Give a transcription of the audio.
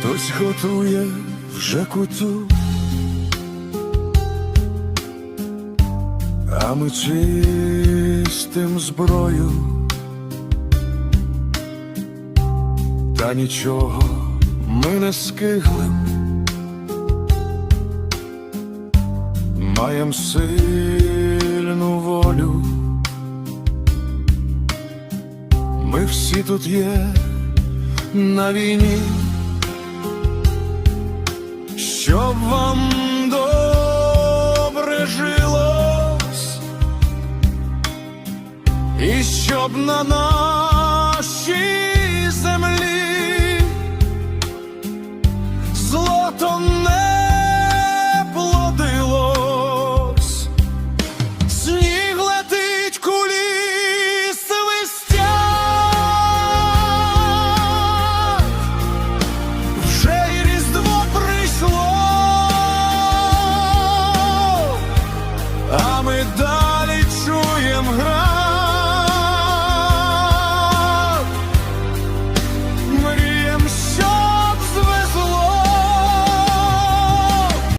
Хтось готує вже кутю, а ми чистим зброю, та нічого ми не скиглим, маєм сильну волю. Ми всі тут є на війні, щоб вам добре жилось, і щоб на нашій землі злото не. the